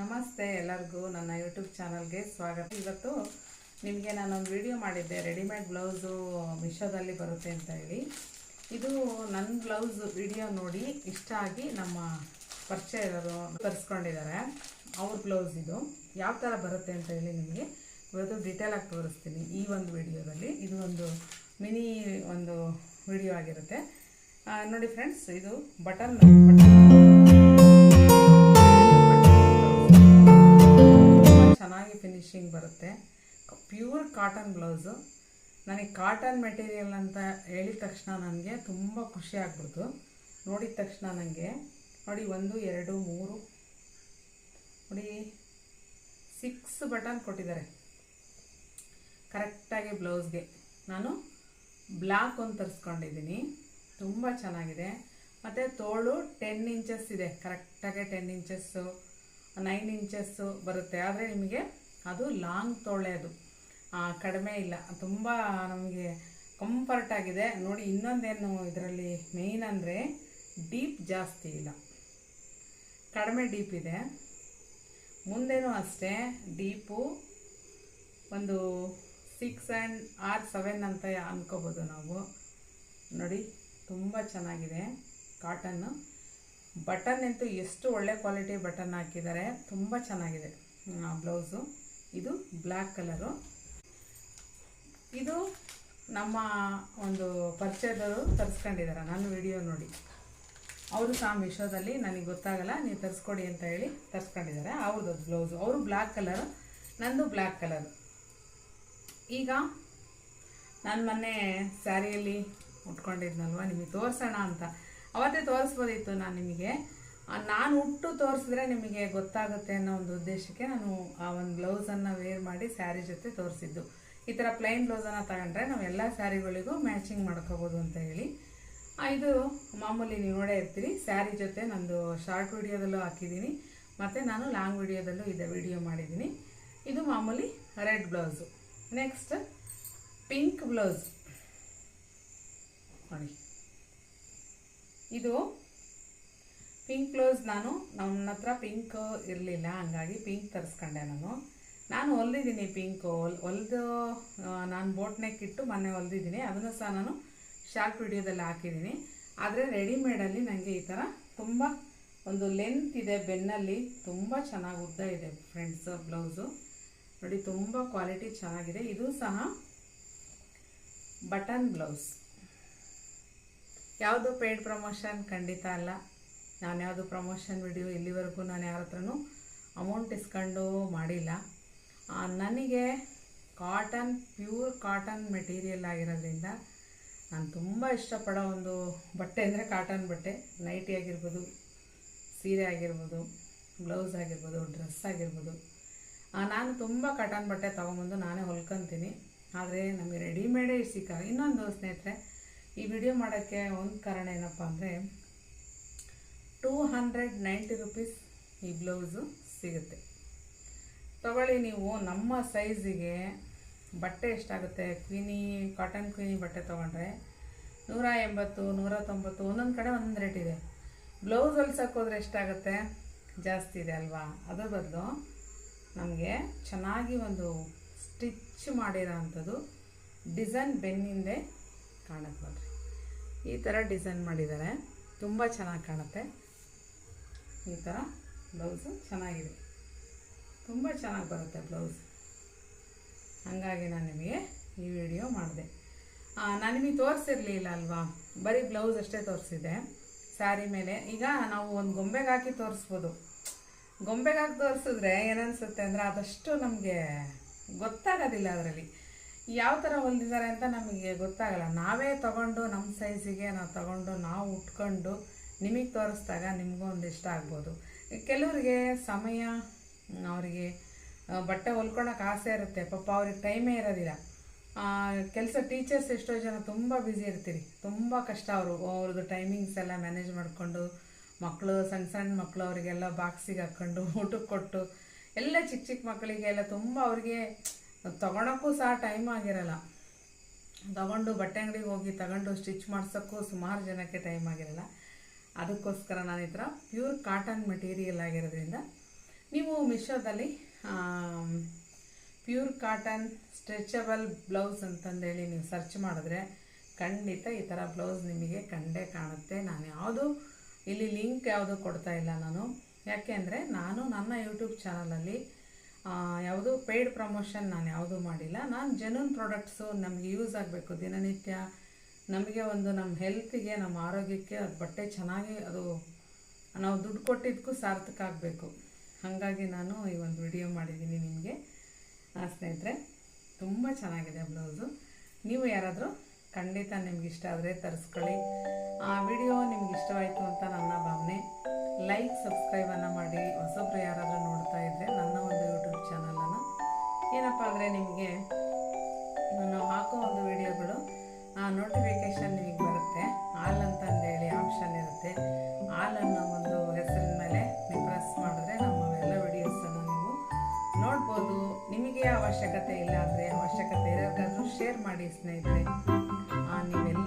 ನಮಸ್ತೆ ಎಲ್ಲರಿಗೂ, ನನ್ನ ಯೂಟ್ಯೂಬ್ ಚಾನಲ್ಗೆ ಸ್ವಾಗತ. ಇವತ್ತು ನಿಮಗೆ ನಾನೊಂದು ವಿಡಿಯೋ ಮಾಡಿದ್ದೆ ರೆಡಿಮೇಡ್ ಬ್ಲೌಸು ಮಿಶೋದಲ್ಲಿ ಬರುತ್ತೆ ಅಂತ ಹೇಳಿ. ಇದು ನನ್ನ ಬ್ಲೌಸ್ ವಿಡಿಯೋ ನೋಡಿ ಇಷ್ಟ ಆಗಿ ನಮ್ಮ ಪರಿಚಯ ಇರೋರು ತರಿಸ್ಕೊಂಡಿದ್ದಾರೆ. ಅವ್ರ ಬ್ಲೌಸ್ ಇದು. ಯಾವ ಥರ ಬರುತ್ತೆ ಅಂತ ಹೇಳಿ ನಿಮಗೆ ಇವತ್ತು ಡೀಟೇಲ್ ಆಗಿ ತೋರಿಸ್ತೀನಿ ಈ ಒಂದು ವಿಡಿಯೋದಲ್ಲಿ ಇದು ಒಂದು ಮಿನಿ ಒಂದು ವಿಡಿಯೋ ಆಗಿರುತ್ತೆ. ನೋಡಿ ಫ್ರೆಂಡ್ಸ್ ಇದು ಬಟನ್ ಬಟನ್ ಫಿನಿಶಿಂಗ್ ಬರುತ್ತೆ. Pure cotton blouse. ನನಗೆ ಕಾಟನ್ ಮೆಟೀರಿಯಲ್ ಅಂತ ಹೇಳಿದ ತಕ್ಷಣ ನನಗೆ ತುಂಬ ಖುಷಿ ಆಗ್ಬಿಡ್ತು. ನೋಡಿದ ತಕ್ಷಣ ನನಗೆ, ನೋಡಿ, ಒಂದು, ಎರಡು, ಮೂರು, ನೋಡಿ, ಸಿಕ್ಸ್ ಬಟನ್ ಕೊಟ್ಟಿದ್ದಾರೆ. ಕರೆಕ್ಟಾಗಿ ಬ್ಲೌಸ್ಗೆ. ನಾನು ಬ್ಲ್ಯಾಕ್ ಒಂದು ತರಿಸ್ಕೊಂಡಿದ್ದೀನಿ. ತುಂಬ ಚೆನ್ನಾಗಿದೆ. ಮತ್ತು ತೋಳು ಟೆನ್ ಇಂಚಸ್ ಇದೆ. ಕರೆಕ್ಟಾಗಿ ಟೆನ್ ಇಂಚಸ್ಸು, ನೈನ್ ಇಂಚಸ್ಸು ಬರುತ್ತೆ. ಆದರೆ ನಿಮಗೆ ಅದು ಲಾಂಗ್ ತೋಳೆ ಅದು. ಆ, ಕಡಿಮೆ ಇಲ್ಲ. ತುಂಬ ನಮಗೆ ಕಂಫರ್ಟ್ ಆಗಿದೆ. ನೋಡಿ ಇನ್ನೊಂದೇನು ಇದರಲ್ಲಿ ಮೇಯ್ನ್ ಅಂದರೆ ಡೀಪ್ ಜಾಸ್ತಿ ಇಲ್ಲ. ಕಡಿಮೆ ಡೀಪ್ ಇದೆ. ಮುಂದೆನೂ ಅಷ್ಟೇ ಡೀಪು ಒಂದು ಸಿಕ್ಸ್ ಆ್ಯಂಡ್ ಆರ್ ಸೆವೆನ್ ಅಂತ ಅಂದ್ಕೋಬೋದು ನಾವು. ನೋಡಿ ತುಂಬ ಚೆನ್ನಾಗಿದೆ ಕಾಟನ್ನು ಬಟನ್ ಅಂತೂ ಎಷ್ಟು ಒಳ್ಳೆ ಕ್ವಾಲಿಟಿ ಬಟನ್ ಹಾಕಿದ್ದಾರೆ ತುಂಬ ಚೆನ್ನಾಗಿದೆ. ಬ್ಲೌಸು ಇದು ಬ್ಲ್ಯಾಕ್ ಕಲರು. ಇದು ನಮ್ಮ ಒಂದು ಪರಿಚಯದವರು ತರಿಸ್ಕೊಂಡಿದ್ದಾರೆ. ನನ್ನ ವಿಡಿಯೋ ನೋಡಿ. ಅವರು ಸಹ ಮಿಶೋದಲ್ಲಿ ನನಗೆ ಗೊತ್ತಾಗಲ್ಲ, ನೀವು ತರಿಸ್ಕೊಡಿ ಅಂತ ಹೇಳಿ ತರಿಸ್ಕೊಂಡಿದ್ದಾರೆ. ಅವ್ರದ್ದು ಬ್ಲೌಸು. ಅವರು ಬ್ಲ್ಯಾಕ್ ಕಲರು, ನಂದು ಬ್ಲ್ಯಾಕ್ ಕಲರ್. ಈಗ ನಾನು ಮೊನ್ನೆ ಸ್ಯಾರಿಯಲ್ಲಿ ಉಟ್ಕೊಂಡಿದ್ನಲ್ವ, ನಿಮಗೆ ತೋರಿಸೋಣ ಅಂತ. ಅವತ್ತೇ ತೋರಿಸ್ಬೋದಿತ್ತು ನಾನು ನಿಮಗೆ. ನಾನು ಹುಟ್ಟು ತೋರಿಸಿದ್ರೆ ನಿಮಗೆ ಗೊತ್ತಾಗುತ್ತೆ ಅನ್ನೋ ಒಂದು ಉದ್ದೇಶಕ್ಕೆ ನಾನು ಆ ಒಂದು ಬ್ಲೌಸನ್ನು ವೇರ್ ಮಾಡಿ ಸ್ಯಾರಿ ಜೊತೆ ತೋರಿಸಿದ್ದು. ಈ ಥರ ಪ್ಲೈನ್ ಬ್ಲೌಸನ್ನು ತಗೊಂಡ್ರೆ ನಾವು ಎಲ್ಲ ಸ್ಯಾರಿಗಳಿಗೂ ಮ್ಯಾಚಿಂಗ್ ಮಾಡ್ಕೋಬೋದು ಅಂತ ಹೇಳಿ. ಇದು ಮಾಮೂಲಿ ನೀವು ನೋಡೇ ಇರ್ತೀರಿ. ಸ್ಯಾರಿ ಜೊತೆ ನಂದು ಶಾರ್ಟ್ ವಿಡಿಯೋದಲ್ಲೂ ಹಾಕಿದ್ದೀನಿ. ಮತ್ತು ನಾನು ಲಾಂಗ್ ವಿಡಿಯೋದಲ್ಲೂ ಇದೆ ವಿಡಿಯೋ ಮಾಡಿದ್ದೀನಿ. ಇದು ಮಾಮೂಲಿ red blouse next pink blouse ನೋಡಿ. ಇದು ಪಿಂಕ್ ಬ್ಲೌಸ್ ನಾನು ನನ್ನ ಹತ್ರ ಪಿಂಕ್ ಇರಲಿಲ್ಲ, ಹಂಗಾಗಿ ಪಿಂಕ್ ತರಿಸ್ಕೊಂಡೆ ನಾನು. ನಾನು ಹೊಲ್ದಿದ್ದೀನಿ ಪಿಂಕ್ ಹೊಲ್ ಹೊಲ್ದು ನಾನು ಬೋಟ್ ನೆಕ್ ಇಟ್ಟು ಮೊನ್ನೆ ಹೊಲ್ದಿದ್ದೀನಿ. ಅದನ್ನು ಸಹ ನಾನು ಶಾರ್ಟ್ ವಿಡಿಯೋದಲ್ಲಿ ಹಾಕಿದ್ದೀನಿ. ಆದರೆ ರೆಡಿಮೇಡಲ್ಲಿ ನನಗೆ ಈ ಥರ ತುಂಬ ಒಂದು ಲೆಂತ್ ಇದೆ, ಬೆನ್ನಲ್ಲಿ ತುಂಬ ಚೆನ್ನಾಗಿ ಉದ್ದ ಇದೆ ಫ್ರೆಂಡ್ಸ್ ಬ್ಲೌಸು ನೋಡಿ, ತುಂಬ ಕ್ವಾಲಿಟಿ ಚೆನ್ನಾಗಿದೆ. ಇದು ಸಹ ಬಟನ್ ಬ್ಲೌಸ್ ಯಾವುದು ಪೇಡ್ ಪ್ರಮೋಷನ್ ಖಂಡಿತ ಅಲ್ಲ. ನಾನು ಯಾವುದು ಪ್ರಮೋಷನ್ ವಿಡಿಯೋ ಇಲ್ಲಿವರೆಗೂ ನಾನು ಯಾರ ಹತ್ರನೂ ಅಮೌಂಟ್ ಇಸ್ಕೊಂಡು ಮಾಡಿಲ್ಲ. ನನಗೆ ಕಾಟನ್ ಪ್ಯೂರ್ ಕಾಟನ್ ಮೆಟೀರಿಯಲ್ ಆಗಿರೋದ್ರಿಂದ ನಾನು ತುಂಬ ಇಷ್ಟಪಡೋ ಒಂದು ಬಟ್ಟೆ ಅಂದರೆ ಕಾಟನ್ ಬಟ್ಟೆ. ನೈಟಿ ಆಗಿರ್ಬೋದು, ಸೀರೆ ಆಗಿರ್ಬೋದು ಬ್ಲೌಸ್ ಆಗಿರ್ಬೋದು ಡ್ರೆಸ್ ಆಗಿರ್ಬೋದು. ನಾನು ತುಂಬ ಕಾಟನ್ ಬಟ್ಟೆ ತೊಗೊಂಬಂದು ನಾನೇ ಹೊಲ್ಕೊತೀನಿ. ಆದರೆ ನಮಗೆ ರೆಡಿಮೇಡೇ ಸಿಕ್ಕ ಇನ್ನೊಂದು ಸ್ನೇಹಿತರೆ, ಈ ವಿಡಿಯೋ ಮಾಡೋಕ್ಕೆ ಒಂದು ಕಾರಣ ಏನಪ್ಪ ಅಂದರೆ ಟೂ ಹಂಡ್ರೆಡ್ ನೈಂಟಿ ರುಪೀಸ್ ಈ ಬ್ಲೌಸು ಸಿಗುತ್ತೆ. ತಗೊಳ್ಳಿ ನೀವು, ನಮ್ಮ ಸೈಜಿಗೆ ಬಟ್ಟೆ ಎಷ್ಟಾಗುತ್ತೆ? ಕ್ವೀನಿ ಕಾಟನ್ ಕ್ವೀನಿ ಬಟ್ಟೆ ತೊಗೊಂಡ್ರೆ ನೂರ ಎಂಬತ್ತು, ನೂರ ತೊಂಬತ್ತು, ಒಂದೊಂದು ಕಡೆ ಒಂದೊಂದು ರೇಟ್ ಇದೆ. ಬ್ಲೌಸ್ ಹೊಲ್ಸಕ್ಕೆ ಹೋದ್ರೆ ಎಷ್ಟಾಗುತ್ತೆ? ಜಾಸ್ತಿ ಇದೆ ಅಲ್ವಾ? ಅದರ ಬದಲು ನಮಗೆ ಚೆನ್ನಾಗಿ ಒಂದು ಸ್ಟಿಚ್ ಮಾಡಿರೋ ಅಂಥದ್ದು ಡಿಸೈನ್ ಬೆನ್ನಿಂದೆ ನೋಡ್ರಿ. ಈ ಥರ ಡಿಸೈನ್ ಮಾಡಿದ್ದಾರೆ. ತುಂಬ ಚೆನ್ನಾಗಿ ಕಾಣುತ್ತೆ. ಈ ಥರ ಬ್ಲೌಸು ಚೆನ್ನಾಗಿದೆ. ತುಂಬ ಚೆನ್ನಾಗಿ ಬರುತ್ತೆ ಬ್ಲೌಸ್ ಹಾಗಾಗಿ ನಾನು ನಿಮಗೆ ಈ ವಿಡಿಯೋ ಮಾಡಿದೆ. ನಾನು ನಿಮಗೆ ತೋರಿಸಿರಲಿಲ್ಲ ಅಲ್ವಾ? ಬರೀ ಬ್ಲೌಸ್ ಅಷ್ಟೇ ತೋರಿಸಿದೆ ಸ್ಯಾರಿ ಮೇಲೆ. ಈಗ ನಾವು ಒಂದು ಗೊಂಬೆಗೆ ಹಾಕಿ ತೋರಿಸ್ಬೋದು. ಗೊಂಬೆಗೆ ಹಾಕಿ ತೋರಿಸಿದ್ರೆ ಏನನ್ಸುತ್ತೆ ಅಂದರೆ ಅದಷ್ಟು ನಮಗೆ ಗೊತ್ತಾಗೋದಿಲ್ಲ ಅದರಲ್ಲಿ. ಯಾವ ಥರ ಹೊಲ್ದಿದ್ದಾರೆ ಅಂತ ನಮಗೆ ಗೊತ್ತಾಗಲ್ಲ. ನಾವೇ ತಗೊಂಡು ನಮ್ಮ ಸೈಜಿಗೆ ನಾವು ತಗೊಂಡು ನಾವು ಉಟ್ಕೊಂಡು ನಿಮಗೆ ತೋರಿಸ್ದಾಗ ನಿಮಗೂ ಒಂದು ಇಷ್ಟ ಆಗ್ಬೋದು. ಕೆಲವರಿಗೆ ಸಮಯ, ಅವರಿಗೆ ಬಟ್ಟೆ ಹೊಲ್ಕೊಳಕ್ಕೆ ಆಸೆ ಇರುತ್ತೆ. ಪಾಪ ಅವ್ರಿಗೆ ಟೈಮೇ ಇರೋದಿಲ್ಲ. ಕೆಲಸ ಟೀಚರ್ಸ್ ಎಷ್ಟೋ ಜನ ತುಂಬ ಬ್ಯುಸಿ ಇರ್ತೀರಿ. ತುಂಬ ಕಷ್ಟ ಅವರು. ಅವ್ರದ್ದು ಟೈಮಿಂಗ್ಸ್ ಎಲ್ಲ ಮ್ಯಾನೇಜ್ ಮಾಡಿಕೊಂಡು ಮಕ್ಕಳು ಸಣ್ಣ ಸಣ್ಣ ಮಕ್ಕಳು ಅವರಿಗೆಲ್ಲ ಬಾಕ್ಸಿಗೆ ಹಾಕ್ಕೊಂಡು, ಊಟಕ್ಕೆ ಕೊಟ್ಟು, ಎಲ್ಲ ಚಿಕ್ಕ ಚಿಕ್ಕ ಮಕ್ಕಳಿಗೆಲ್ಲ ತುಂಬ ಅವ್ರಿಗೆ ತೊಗೊಳಕ್ಕೂ ಸಹ ಟೈಮ್ ಆಗಿರಲ್ಲ. ತಗೊಂಡು ಬಟ್ಟೆ ಅಂಗಡಿಗೆ ಹೋಗಿ ತಗೊಂಡು ಸ್ಟಿಚ್ ಮಾಡ್ಸೋಕ್ಕೂ ಸುಮಾರು ಜನಕ್ಕೆ ಟೈಮ್ ಆಗಿರಲ್ಲ. ಅದಕ್ಕೋಸ್ಕರ ನಾನು ಈ ಥರ ಪ್ಯೂರ್ ಕಾಟನ್ ಮೆಟೀರಿಯಲ್ ಆಗಿರೋದ್ರಿಂದ ನೀವು ಮಿಶೋದಲ್ಲಿ ಪ್ಯೂರ್ ಕಾಟನ್ ಸ್ಟ್ರೆಚಬಲ್ ಬ್ಲೌಸ್ ಅಂತಂದೇಳಿ ನೀವು ಸರ್ಚ್ ಮಾಡಿದ್ರೆ ಖಂಡಿತ ಈ ಥರ ಬ್ಲೌಸ್ ನಿಮಗೆ ಕಂಡೇ ಕಾಣುತ್ತೆ. ನಾನು ಯಾವುದು ಇಲ್ಲಿ ಲಿಂಕ್ ಯಾವುದು ಕೊಡ್ತಾ ಇಲ್ಲ ನಾನು. ಯಾಕೆಂದರೆ ನಾನು ನನ್ನ ಯೂಟ್ಯೂಬ್ ಚಾನಲಲ್ಲಿ ಯಾವುದು ಪೇಯ್ಡ್ ಪ್ರಮೋಷನ್ ನಾನು ಯಾವುದೂ ಮಾಡಿಲ್ಲ. ನಾನು ಜೆನ್ಯೂನ್ ಪ್ರಾಡಕ್ಟ್ಸು ನಮಗೆ ಯೂಸ್ ಆಗಬೇಕು ದಿನನಿತ್ಯ. ನಮಗೆ ಒಂದು ನಮ್ಮ ಹೆಲ್ತಿಗೆ ನಮ್ಮ ಆರೋಗ್ಯಕ್ಕೆ ಅದು ಬಟ್ಟೆ ಚೆನ್ನಾಗಿ ಅದು ನಾವು ದುಡ್ಡು ಕೊಟ್ಟಿದ್ದಕ್ಕೂ ಸಾರ್ಥಕ ಆಗಬೇಕು. ಹಾಗಾಗಿ ನಾನು ಈ ಒಂದು ವಿಡಿಯೋ ಮಾಡಿದ್ದೀನಿ ನಿಮಗೆ. ಆ, ಸ್ನೇಹಿತರೆ ತುಂಬ ಚೆನ್ನಾಗಿದೆ ಬ್ಲೌಸು ನೀವು ಯಾರಾದರೂ ಖಂಡಿತ ನಿಮ್ಗೆ ಇಷ್ಟ ಆದರೆ ತರಿಸ್ಕೊಳ್ಳಿ. ಆ ವಿಡಿಯೋ ನಿಮ್ಗೆ ಇಷ್ಟವಾಯಿತು ಅಂತ ನನ್ನ ಭಾವನೆ. ಲೈಕ್ ಸಬ್ಸ್ಕ್ರೈಬನ್ನು ಮಾಡಿ. ಹೊಸೊಬ್ರು ಯಾರಾದರೂ ನೋಡ್ತಾ ಇದ್ದರೆ ನನ್ನ ಒಂದು ಯೂಟ್ಯೂಬ್ ಚಾನಲನ್ನು ಏನಪ್ಪ ಅಂದರೆ ನಿಮಗೆ ನಾನು ಹಾಕೋ ಒಂದು ವಿಡಿಯೋಗಳು ನೋಟಿಫಿಕೇಶನ್ ಇಲ್ಲಾಂದರೆ ಅವಶ್ಯಕತೆ ಇರೋರ್ಗಾದ್ರೂ ಶೇರ್ ಮಾಡಿ ಸ್ನೇಹಿತರೆ. ನೀವೆಲ್ಲ